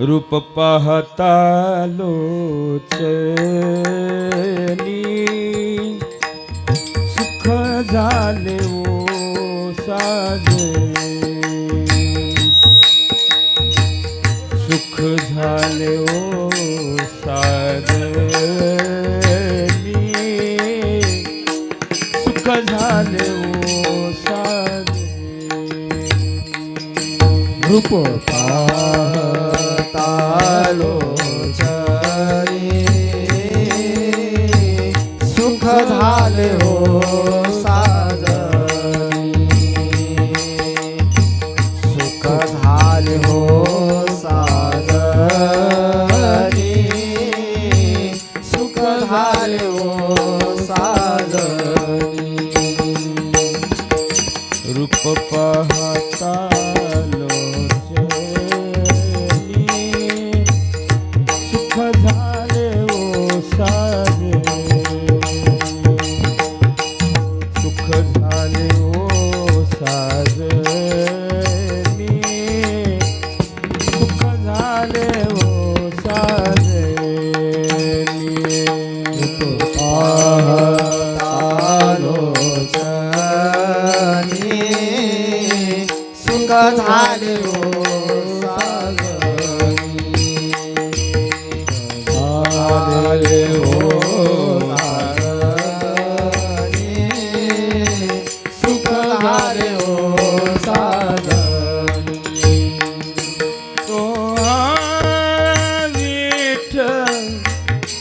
रूप पहता लोचनी। सुख झाले ओ साजे। सुख झाले ओ साजनी सुख झाले ओ साजे। रूप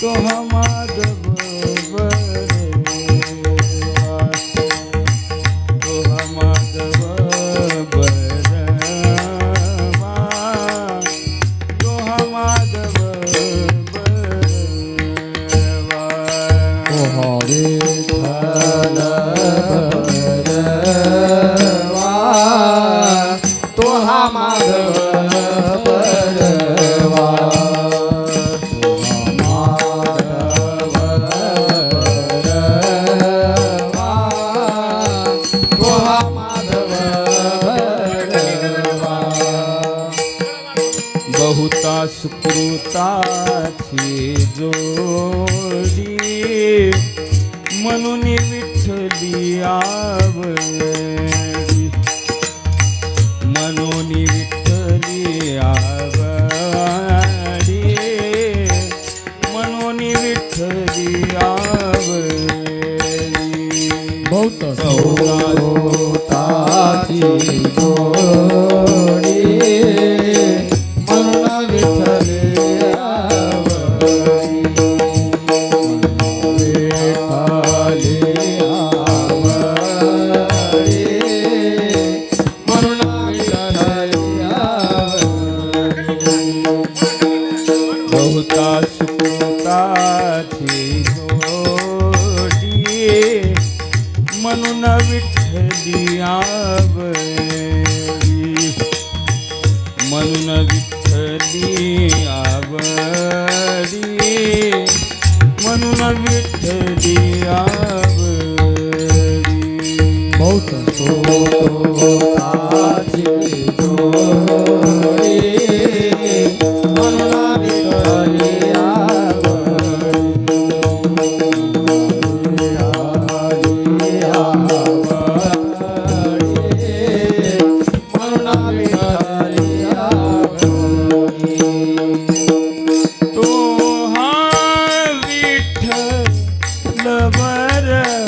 どうも。આવરે ભૌત સૌ તાથી મનુના વિઠ્ઠલી આવરી મનુના વિઠ્ઠલી આવરી મનુના વિઠ્ઠલી આવરી બહુ સંતોષ આજ yeah.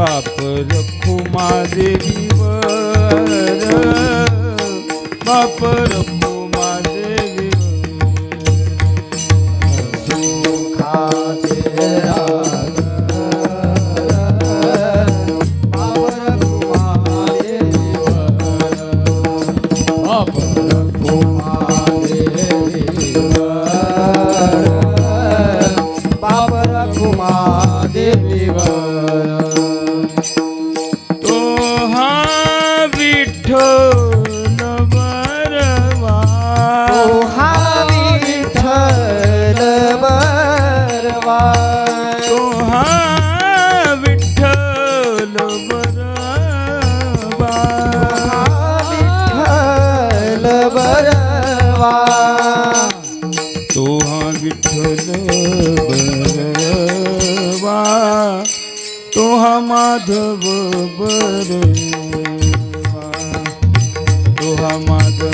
बाप रखू माझे जीवन बाप रखू विठल बरवा तोहा माधव बरवा तोहा माधव